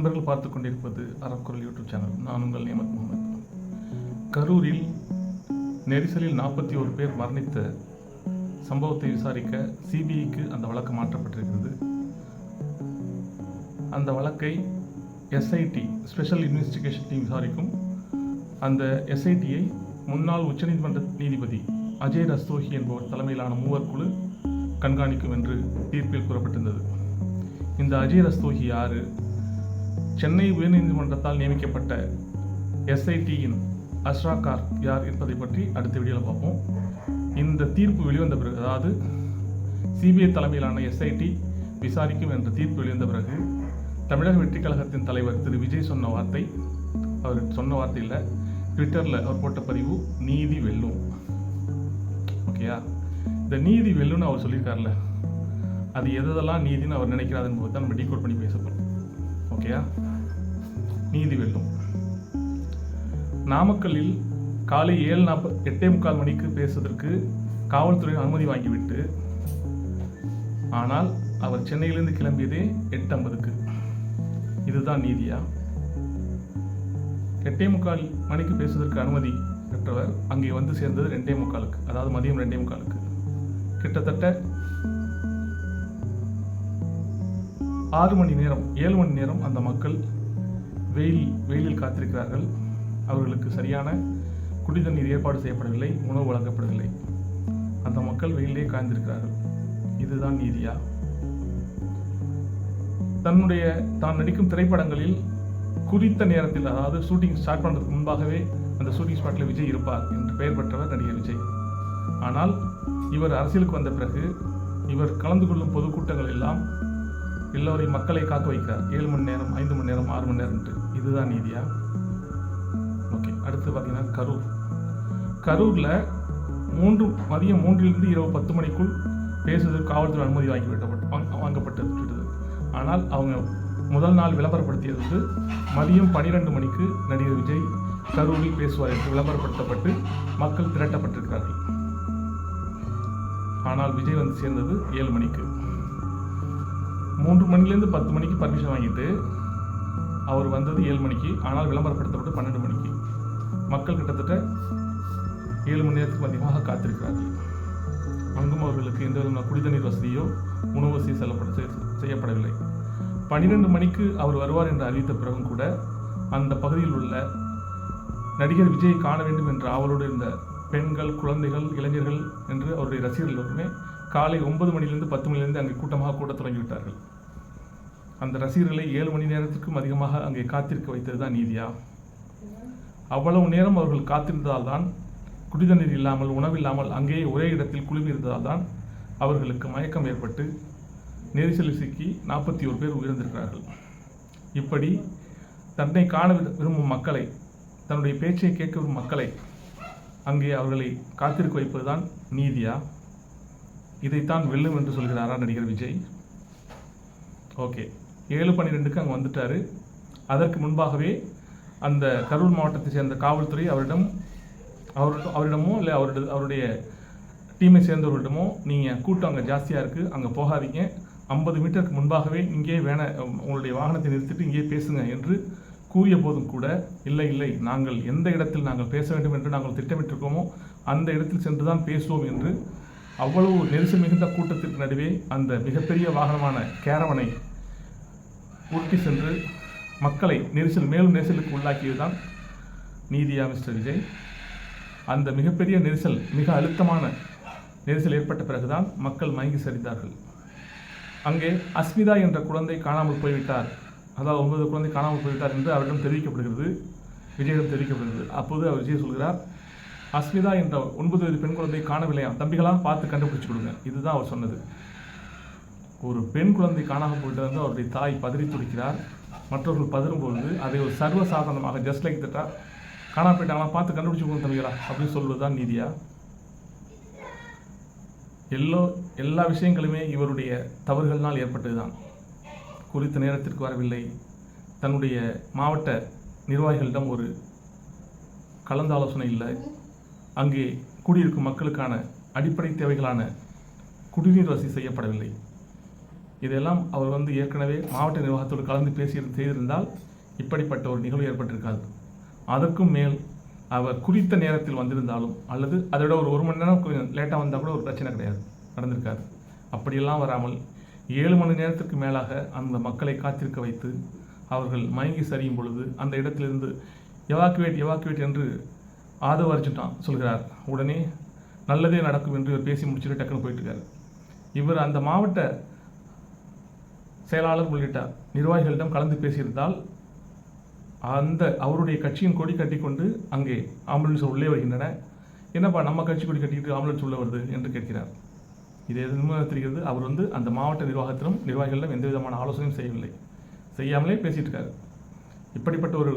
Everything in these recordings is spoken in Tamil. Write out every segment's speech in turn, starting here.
நண்பர்கள் பார்த்து கொண்டிருப்பது அறக்குரல் யூடியூப் சேனல். நான் உங்கள் நியமத் முகமது. கரூரில் நெரிசலில் நாற்பத்தி ஒரு பேர் மரணித்த சம்பவத்தை விசாரிக்க சிபிஐக்கு அந்த வழக்கு மாற்றப்பட்டிருக்கிறது. அந்த வழக்கை எஸ்ஐடி ஸ்பெஷல் இன்வெஸ்டிகேஷன் டீம் விசாரிக்கும். அந்த எஸ்ஐடியை முன்னாள் உச்சநீதிமன்ற நீதிபதி அஜய் ரஸ்தோஹி என்பவர் தலைமையிலான மூவர் குழு கண்காணிக்கும் என்று தீர்ப்பில் கூறப்பட்டிருந்தது. இந்த அஜய் ரஸ்தோஹி யாரு? சென்னை உயர்நீதிமன்றத்தால் நியமிக்கப்பட்ட எஸ்ஐடியின் அஸ்ரா கார் யார் என்பதை பற்றி அடுத்த வீடியோவில் பார்ப்போம். இந்த தீர்ப்பு வெளிவந்த பிறகு அதாவது சிபிஐ தலைமையிலான எஸ்ஐடி விசாரிக்கும் என்ற தீர்ப்பு வெளிவந்த பிறகு தமிழக வெற்றி கழகத்தின் தலைவர் திரு விஜய் சொன்ன வார்த்தை அவர் சொன்ன வார்த்தை இல்லை ட்விட்டரில் அவர் போட்ட பதிவு நீதி வெல்லும். ஓகேயா இந்த நீதி வெல்லுன்னு அவர் சொல்லியிருக்காருல்ல அது எதெல்லாம் நீதின்னு அவர் நினைக்கிறாருன்னு போது தான் நம்ம டீகோட் பண்ணி பேச போகிறோம் ஓகேயா? நீதி வெல்லும் நாமக்கல்லில் காலை ஏழு நாற்பது எட்டே முக்கால் மணிக்கு பேசுவதற்கு காவல்துறை அனுமதி வாங்கிவிட்டு ஆனால் அவர் சென்னையிலிருந்து கிளம்பியதே எட்டு ஐம்பதுக்கு. இதுதான் நீதியா? எட்டே முக்கால் மணிக்கு பேசுவதற்கு அனுமதி பெற்றவர் அங்கே வந்து சேர்ந்தது ரெண்டே முக்காலுக்கு அதாவது மதியம் ரெண்டே முக்காலுக்கு. கிட்டத்தட்ட ஆறு மணி நேரம் ஏழு மணி நேரம் அந்த மக்கள் வெயில் வெயிலில் காத்திருக்கிறார்கள். அவர்களுக்கு சரியான குடி தண்ணீர் ஏற்பாடு செய்யப்படவில்லை உணவு வழங்கப்படவில்லை. அந்த மக்கள் வெயிலே காய்ந்திருக்கிறார்கள். இதுதான் நீதியா? தன்னுடைய தான் நடிக்கும் திரைப்படங்களில் குறித்த நேரத்தில் அதாவது ஷூட்டிங் ஸ்டார்ட் பண்ணுறதுக்கு முன்பாகவே அந்த ஷூட்டிங் ஸ்பாட்டில் விஜய் இருப்பார் என்று பெயர் பெற்றவர் நடிகர் விஜய். ஆனால் இவர் அரசியலுக்கு வந்த பிறகு இவர் கலந்து கொள்ளும் பொதுக்கூட்டங்கள் எல்லாம் எல்லோரையும் மக்களை காக்க வைக்கிறார் ஏழு மணி நேரம் ஐந்து மணி நேரம் ஆறு மணி நேரம்ட்டு இதுதான் நீதியா? ஓகே அடுத்து பார்த்தீங்கன்னா கரூர். கரூரில் மூன்று மதியம் மூன்றிலிருந்து இரவு பத்து மணிக்குள் பேசுவதற்கு காவல்துறை அனுமதி வாங்கி விட்டப்பட்டு வாங்க- வாங்கப்பட்டு விட்டது ஆனால் அவங்க முதல் நாள் விளம்பரப்படுத்தியது வந்து மதியம் பனிரெண்டு மணிக்கு நடிகர் விஜய் கரூரில் பேசுவார் என்று விளம்பரப்படுத்தப்பட்டு மக்கள் திரட்டப்பட்டிருக்கிறார்கள். ஆனால் விஜய் வந்து சேர்ந்தது ஏழு மணிக்கு. மூன்று மணிலேருந்து பத்து மணிக்கு பர்மிஷன் வாங்கிட்டு அவர் வந்தது ஏழு மணிக்கு ஆனால் விளம்பரப்படுத்தப்பட்டு பன்னெண்டு மணிக்கு. மக்கள் கிட்டத்தட்ட ஏழு மணி நேரத்துக்கு அதிகமாக காத்திருக்கிறார்கள். அங்கும் அவர்களுக்கு எந்த விதமான குடிதண்ணீர் வசதியோ உணவு வசதி செல்லப்பட செய்- செய்யப்படவில்லை. பன்னிரெண்டு மணிக்கு அவர் வருவார் என்று அறிவித்த பிறகும் கூட அந்த பகுதியில் உள்ள நடிகர் விஜயை காண வேண்டும் என்ற ஆவலோடு இருந்த பெண்கள் குழந்தைகள் இளைஞர்கள் என்று அவருடைய ரசிகர்கள் எல்லோருமே காலை ஒன்பது மணிலிருந்து பத்து மணிலிருந்து அங்கே கூட்டமாக கூட தொடங்கிவிட்டார்கள். அந்த ரசிகர்களை ஏழு மணி நேரத்திற்கும் அதிகமாக அங்கே காத்திருக்க வைத்தது தான் நீதியா? அவ்வளவு நேரம் அவர்கள் காத்திருந்ததால் தான் குடிதண்ணீர் இல்லாமல் உணவில்லாமல் அங்கேயே ஒரே இடத்தில் குழுவிருந்ததால் தான் அவர்களுக்கு மயக்கம் ஏற்பட்டு நெரிசலில் சிக்கி நாற்பத்தி ஒரு பேர் உயர்ந்திருக்கிறார்கள் இப்படி தன்னை காண விரு- விரும்பும் மக்களை தன்னுடைய பேச்சை கேட்க விரும்பும் மக்களை அங்கே அவர்களை காத்திருக்க வைப்பதுதான் நீதியா? இதைத்தான் வெல்லும் என்று சொல்கிறாரா நடிகர் விஜய்? ஓகே. ஏழு பன்னிரெண்டுக்கு அங்கே வந்துட்டாரு. அதற்கு முன்பாகவே அந்த கரூர் மாவட்டத்தை சேர்ந்த காவல்துறை அவரிடம் அவர் அவரிடமோ இல்லை அவருடைய அவருடைய டீமை சேர்ந்தவர்களிடமோ நீங்கள் கூட்டம் அங்கே ஜாஸ்தியாக இருக்குது அங்கே போகாதீங்க. ஐம்பது மீட்டருக்கு முன்பாகவே இங்கே வேண உங்களுடைய வாகனத்தை நிறுத்திட்டு இங்கே பேசுங்க என்று கூறிய போதும் கூட இல்லை இல்லை நாங்கள் எந்த இடத்தில் நாங்கள் பேச வேண்டும் என்று நாங்கள் திட்டமிட்டிருக்கோமோ அந்த இடத்தில் சென்று தான் பேசுவோம் என்று அவ்வளவு நெரிசல் மிகுந்த கூட்டத்திற்கு நடுவே அந்த மிகப்பெரிய வாகனமான கேரவனை ஊட்டி சென்று மக்களை நெரிசல் மேலும் நெரிசலுக்கு உள்ளாக்கியதுதான் நீதியா மிஸ்டர் விஜய். அந்த மிகப்பெரிய நெரிசல் மிக அழுத்தமான நெரிசல் ஏற்பட்ட பிறகுதான் மக்கள் மயங்கி சரிந்தார்கள். அங்கே அஸ்மிதா என்ற குழந்தை காணாமல் போய்விட்டார். அதாவது ஒன்பது குழந்தை காணாமல் போய்விட்டார் என்று அவரிடம் தெரிவிக்கப்படுகிறது. விஜயிடம் தெரிவிக்கப்படுகிறது. அப்போது அவர் விஜய் சொல்கிறார் அஸ்மிதா என்ற ஒன்பது வயது பெண் குழந்தை காணவில்லையா தம்பிகளாக பார்த்து கண்டுபிடிச்சு கொடுங்க. இதுதான் அவர் சொன்னது. ஒரு பெண் குழந்தை காணாமல் போயிட்டு வந்து அவருடைய தாய் பதறி துடிக்கிறார். மற்றவர்கள் பதறும்பொழுது அதை ஒரு சர்வ சாதாரணமாக ஜஸ்ட் லைக் தட்டா காணாம போயிட்டாங்களா பார்த்து கண்டுபிடிச்சு கொடுத்து தம்பிகளா அப்படின்னு சொல்வது தான் நீதியா? எல்லோ எல்லா விஷயங்களுமே இவருடைய தவறுகளினால் ஏற்பட்டதுதான். குறித்த நேரத்திற்கு வரவில்லை. தன்னுடைய மாவட்ட நிர்வாகிகளிடம் ஒரு கலந்தாலோசனை இல்லை. அங்கே குடியிருக்கும் மக்களுக்கான அடிப்படை தேவைகளான குடிநீர் வசதி செய்யப்படவில்லை. இதெல்லாம் அவர் வந்து ஏற்கனவே மாவட்ட நிர்வாகத்தோடு கலந்து பேசி செய்திருந்தால் இப்படிப்பட்ட ஒரு நிகழ்வு ஏற்பட்டிருக்காது. அதற்கும் மேல் அவர் குறித்த நேரத்தில் வந்திருந்தாலும் அல்லது அதை விட ஒரு ஒரு மணி நேரம் கொஞ்சம் லேட்டாக வந்தால் கூட ஒரு பிரச்சனை கிடையாது. நடந்திருக்காது. அப்படியெல்லாம் வராமல் ஏழு மணி நேரத்திற்கு மேலாக அந்த மக்களை காத்திருக்க வைத்து அவர்கள் மயங்கி சரியும் பொழுது அந்த இடத்திலிருந்து எவாக்குவேட் எவாக்குவேட் என்று ஆதவ அர்ஜுன் சொல்கிறார். உடனே நல்லதே நடக்கும் என்று இவர் பேசி முடிச்சுட்டு டக்குன்னு போயிட்டுருக்காரு. இவர் அந்த மாவட்ட செயலாளர் உள்ளிட்ட நிர்வாகிகளிடம் கலந்து பேசியிருந்தால் அந்த அவருடைய கட்சியின் கொடி கட்டிக்கொண்டு அங்கே ஆம்புலன்ஸ் உள்ளே வருகின்றன. என்னப்பா நம்ம கட்சி கொடி கட்டிக்கிட்டு ஆம்புலன்ஸ் உள்ளே வருது என்று கேட்கிறார். இது எதுவுமே தெரிகிறது அவர் வந்து அந்த மாவட்ட நிர்வாகத்திலும் நிர்வாகிகளிடம் எந்த விதமான ஆலோசனையும் செய்யவில்லை. செய்யாமலே பேசிட்டு இருக்காரு. இப்படிப்பட்ட ஒரு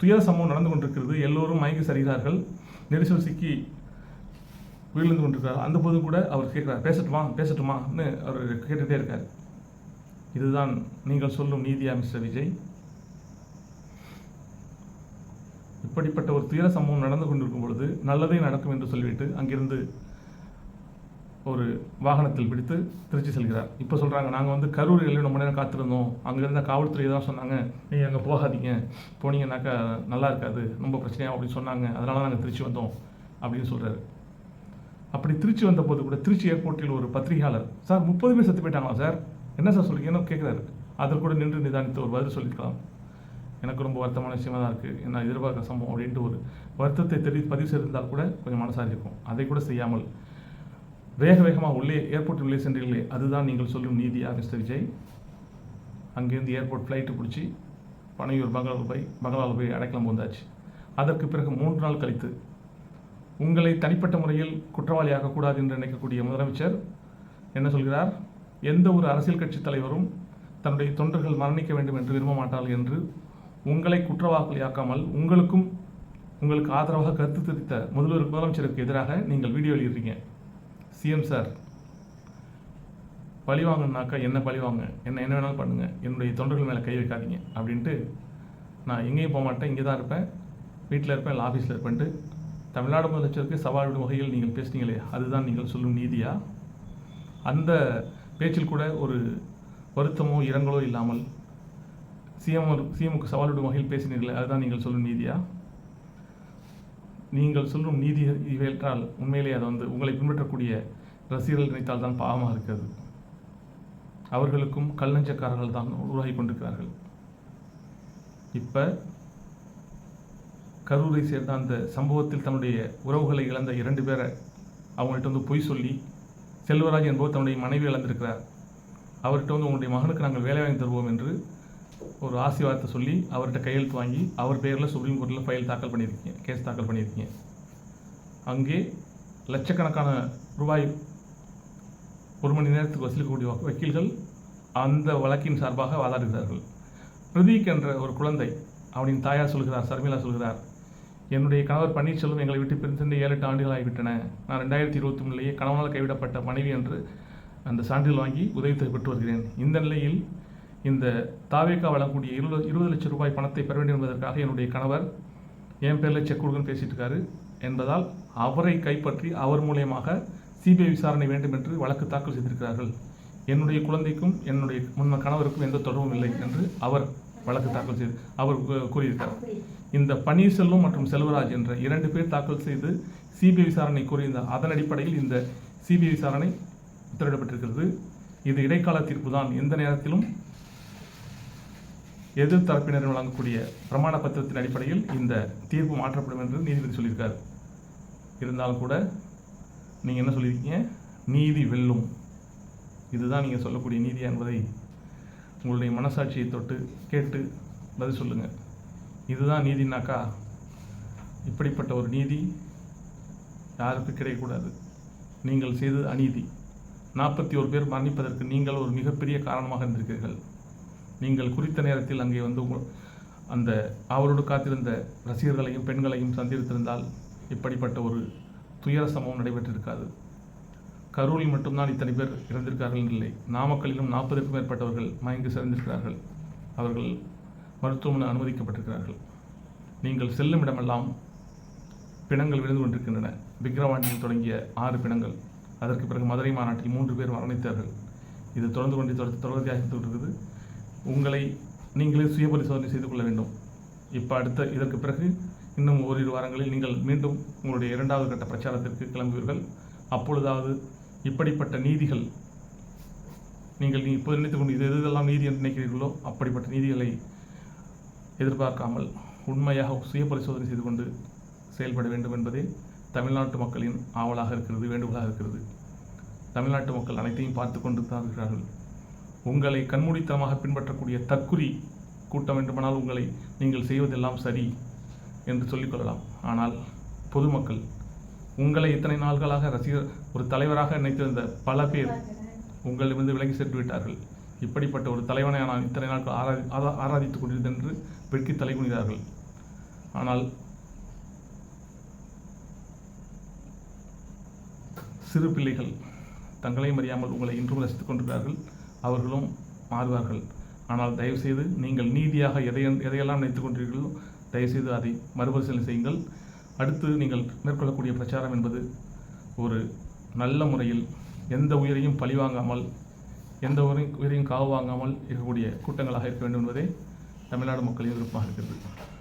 துயர சம்பவம் நடந்து கொண்டிருக்கிறது. எல்லோரும் மயங்கி சரிகிறார்கள். நெரிசல் சிக்கி உயிர்ந்து கொண்டிருக்கிறார். அந்த போது கூட அவர் கேட்குறார் பேசட்டுமா? பேசட்டுமான்னு அவர் கேட்டுகிட்டே இருக்கார். இதுதான் நீங்கள் சொல்லும் நீதியா மிஸ்டர் விஜய். இப்படிப்பட்ட ஒரு துயர சம்பவம் நடந்து கொண்டிருக்கும் பொழுது நல்லதே நடக்கும் என்று சொல்லிவிட்டு அங்கிருந்து ஒரு வாகனத்தில் பிடித்து திருச்சி செல்கிறார். இப்போ சொல்கிறாங்க நாங்கள் வந்து கரூர் எல்லை ரொம்ப நேரம் காத்திருந்தோம். அங்கே இருந்த காவல்துறை தான் சொன்னாங்க நீங்கள் அங்கே போகாதீங்க. போனீங்கன்னாக்கா நல்லா இருக்காது. ரொம்ப பிரச்சனையாக அப்படின்னு சொன்னாங்க. அதனால நாங்கள் திருச்சி வந்தோம் அப்படின்னு சொல்கிறாரு அப்படி திருச்சி வந்தபோது கூட திருச்சி ஏர்போர்ட்டில் ஒரு பத்திரிகையாளர் சார் முப்பது பேர் செத்து போயிட்டாங்களா சார்? என்ன சார் சொல்றீங்கன்னு கேட்குறாரு. அதில் கூட நின்று நிதானித்து ஒரு பதில் சொல்லியிருக்கலாம். எனக்கு ரொம்ப வருத்தமான விஷயமா தான் இருக்குது என்ன எதிர்பார்க்க சம்பவம் அப்படின்ட்டு ஒரு வருத்தத்தை தெரி பதிவு செய்திருந்தால் கூட கொஞ்சம் மனசாக இருக்கும். அதை கூட செய்யாமல் வேக வேகமாக உள்ளே ஏர்போர்ட் உள்ளே சென்றீர்களே அதுதான் நீங்கள் சொல்லும் நீதியா மிஸ்டர் விஜய்? அங்கேருந்து ஏர்போர்ட் ஃப்ளைட்டு பிடிச்சி பனையூர் பங்களாவில் போய் பங்களாவில் போய் அடைக்கலம் வந்தாச்சு. அதற்கு பிறகு மூன்று நாள் கழித்து உங்களை தனிப்பட்ட முறையில் குற்றவாளியாகக்கூடாது என்று நினைக்கக்கூடிய முதலமைச்சர் என்ன சொல்கிறார்? எந்த ஒரு அரசியல் கட்சி தலைவரும் தன்னுடைய தொண்டர்கள் மரணிக்க வேண்டும் என்று விரும்ப மாட்டார்கள் என்று உங்களை குற்றவாளியாக்காமல் உங்களுக்கும் உங்களுக்கு ஆதரவாக கருத்து தெரிவித்த முதல்வர் முதலமைச்சருக்கு எதிராக நீங்கள் வீடியோ எழுதிடுறீங்க சிஎம் சார் பழி வாங்கினாக்கா என்ன பழி வாங்க? என்ன என்ன வேணாலும் பண்ணுங்கள் என்னுடைய தொண்டர்கள் மேலே கை வைக்காதீங்க அப்படின்ட்டு நான் எங்கேயும் போக மாட்டேன். இங்கே தான் இருப்பேன். வீட்டில் இருப்பேன். இல்லை ஆஃபீஸில் இருப்பேன்ட்டு தமிழ்நாடு முதலமைச்சருக்கு சவால் விடும் வகையில் நீங்கள் பேசுனீங்களே அதுதான் நீங்கள் சொல்லும் நீதியாக அந்த பேச்சில் கூட ஒரு வருத்தமோ இரங்கலோ இல்லாமல் சிஎம் சிஎமுக்கு சவால் விடும் வகையில் பேசினீர்கள் அதுதான் நீங்கள் சொல்லும் நீதியா? நீங்கள் சொல்லும் நீதி என்றால் உண்மையிலே அதை வந்து உங்களை பின்பற்றக்கூடிய ரசிகர்கள் நினைத்தால் தான் பாவமாக இருக்கிறது. அவர்களுக்கும் கல்லஞ்சக்காரர்கள் தான் உருவாகி கொண்டிருக்கிறார்கள். இப்போ கரூரை சேர்ந்த அந்த சம்பவத்தில் தன்னுடைய உறவுகளை இழந்த இரண்டு பேரை அவங்கள்ட்ட வந்து பொய் சொல்லி செல்வராஜ் என்பவர் தன்னுடைய மனைவி இழந்திருக்கிறார். அவர்கிட்ட வந்து உங்களுடைய மகனுக்கு நாங்கள் வேலை வாங்கி தருவோம் என்று ஒரு ஆசீர்வாதத்தை சொல்லி அவர்கிட்ட கையெழுத்து வாங்கி அவர் பேரில் சுப்ரீம் கோர்ட்டில் ஃபைல் தாக்கல் பண்ணியிருக்கீங்க கேஸ் தாக்கல் பண்ணியிருக்கீங்க. அங்கே லட்சக்கணக்கான ரூபாய் ஒரு மணி நேரத்துக்கு வசூலிக்கக்கூடிய வக்கீல்கள் அந்த வழக்கின் சார்பாக வாதாடுகிறார்கள். பிரதீக் என்ற ஒரு குழந்தை அவனின் தாயார் சொல்கிறார் சர்மிளா சொல்கிறார் என்னுடைய கணவர் பன்னீர்செல்வம் எங்களை விட்டு பிரிந்து ஏழு எட்டு ஆண்டுகள் ஆகிவிட்டன நான் ரெண்டாயிரத்தி இருபத்தி மூணுலேயே கணவனால் கைவிடப்பட்ட மனைவி என்று அந்த சான்றிதழ் வாங்கி உதவி பெற்று வருகிறேன். இந்த நிலையில் இந்த தாவேக்கா வழங்கக்கூடிய இருபது இருபது லட்சம் ரூபாய் பணத்தை பெற வேண்டும் என்பதற்காக என்னுடைய கணவர் என் பேரில் செக் கொடுக்குன்னு பேசிட்டு இருக்காரு. என்பதால் அவரை கைப்பற்றி அவர் மூலியமாக சிபிஐ விசாரணை வேண்டும் என்று வழக்கு தாக்கல் செய்திருக்கிறார்கள். என்னுடைய குழந்தைக்கும் என்னுடைய முன்ன கணவருக்கும் எந்த தொடர்பும் இல்லை என்று அவர் வழக்கு தாக்கல் செய்து அவர் கூறியிருக்கார் இந்த பன்னீர்செல்வம் மற்றும் செல்வராஜ் என்ற இரண்டு பேர் தாக்கல் செய்து சிபிஐ விசாரணை கூறியிருந்தார் அதன் அடிப்படையில் இந்த சிபிஐ விசாரணை உத்தரவிடப்பட்டிருக்கிறது இது இடைக்கால தீர்ப்பு தான். எந்த நேரத்திலும் எதிர் தரப்பினர் வழங்கக்கூடிய பிரமாண பத்திரத்தின் அடிப்படையில் இந்த தீர்ப்பு மாற்றப்படும் என்று நீதிபதி சொல்லியிருக்கார். இருந்தாலும் கூட நீங்கள் என்ன சொல்லியிருக்கீங்க? நீதி வெல்லும். இதுதான் நீங்கள் சொல்லக்கூடிய நீதி என்பதை உங்களுடைய மனசாட்சியை தொட்டு கேட்டு பதில் சொல்லுங்கள் இதுதான் நீதினாக்கா? இப்படிப்பட்ட ஒரு நீதி யாருக்கு கிடைக்கக்கூடாது நீங்கள் செய்தது அநீதி. நாற்பத்தி ஒரு பேர் மரணிப்பதற்கு நீங்கள் ஒரு மிகப்பெரிய காரணமாக இருந்திருக்கிறீர்கள். நீங்கள் குறித்த நேரத்தில் அங்கே வந்து உங்கள் அந்த அவரோடு காத்திருந்த ரசிகர்களையும் பெண்களையும் சந்தித்திருந்தால் இப்படிப்பட்ட ஒரு துயர சம்பவம் நடைபெற்றிருக்காது. கரூரில் மட்டும்தான் இத்தனை பேர் இறந்திருக்கார்கள் இல்லை. நாமக்கல்லிலும் நாற்பதுக்கும் மேற்பட்டவர்கள் மயங்கி சிறந்திருக்கிறார்கள். அவர்கள் மருத்துவமனை அனுமதிக்கப்பட்டிருக்கிறார்கள். நீங்கள் செல்லும் இடமெல்லாம் பிணங்கள் விழுந்து கொண்டிருக்கின்றன. விக்கிரவாண்டியில் தொடங்கிய ஆறு பிணங்கள். அதற்கு பிறகு மதுரை மாநாட்டில் மூன்று பேர் மரணித்தார்கள். இது தொடர்ந்து கொண்டு தொடர்ந்து தொடர்ச்சியாக இருந்து இருக்குது உங்களை நீங்களே சுய பரிசோதனை செய்து கொள்ள வேண்டும். இப்போ அடுத்த இதற்கு பிறகு இன்னும் ஓரிரு வாரங்களில் நீங்கள் மீண்டும் உங்களுடைய இரண்டாவது கட்ட பிரச்சாரத்திற்கு கிளம்புவீர்கள். அப்பொழுதாவது இப்படிப்பட்ட நீதிகள் நீங்கள் நீ இப்போது நினைத்துக் கொண்டு இது எதெல்லாம் நீதி என்று நினைக்கிறீர்களோ அப்படிப்பட்ட நீதிகளை எதிர்பார்க்காமல் உண்மையாக சுய பரிசோதனை செய்து கொண்டு செயல்பட வேண்டும் என்பதே தமிழ்நாட்டு மக்களின் ஆவலாக இருக்கிறது வேண்டுகோளாக இருக்கிறது. தமிழ்நாட்டு மக்கள் அனைத்தையும் பார்த்து கொண்டு தான் இருக்கிறார்கள் உங்களை கண்மூடித்தனமாக பின்பற்றக்கூடிய தற்குறி கூட்டம் வேண்டுமானால் உங்களை நீங்கள் செய்வதெல்லாம் சரி என்று சொல்லிக்கொள்ளலாம் ஆனால் பொதுமக்கள் உங்களை இத்தனை நாள்களாக ரசிகர் ஒரு தலைவராக நினைத்திருந்த பல பேர் உங்களிலிருந்து விலகி சென்று விட்டார்கள். இப்படிப்பட்ட ஒரு தலைவனை நான் இத்தனை நாட்கள் ஆராதி ஆரா- ஆராதித்துக் கொண்டிருந்தேன் என்று தலை தலைகுனிந்தார்கள் ஆனால் சிறு பிள்ளைகள் தங்களையும் அறியாமல் உங்களை இன்றும் ரசித்துக் கொண்டிருக்கிறார்கள். அவர்களும் மாறுவார்கள். ஆனால் தயவுசெய்து நீங்கள் நீதியாக எதை எதையெல்லாம் நினைத்துக் கொண்டிருக்கிறீர்களோ தயவுசெய்து அதை மறுபரிசீலனை செய்யுங்கள். அடுத்து நீங்கள் மேற்கொள்ளக்கூடிய பிரச்சாரம் என்பது ஒரு நல்ல முறையில் எந்த உயிரையும் பழிவாங்காமல் எந்த உயிரையும் உயிரையும் காவு வாங்காமல் இருக்கக்கூடிய கூட்டங்களாக இருக்க வேண்டும் என்பதே தமிழ்நாடு மக்களின் விருப்பமாக இருக்கிறது.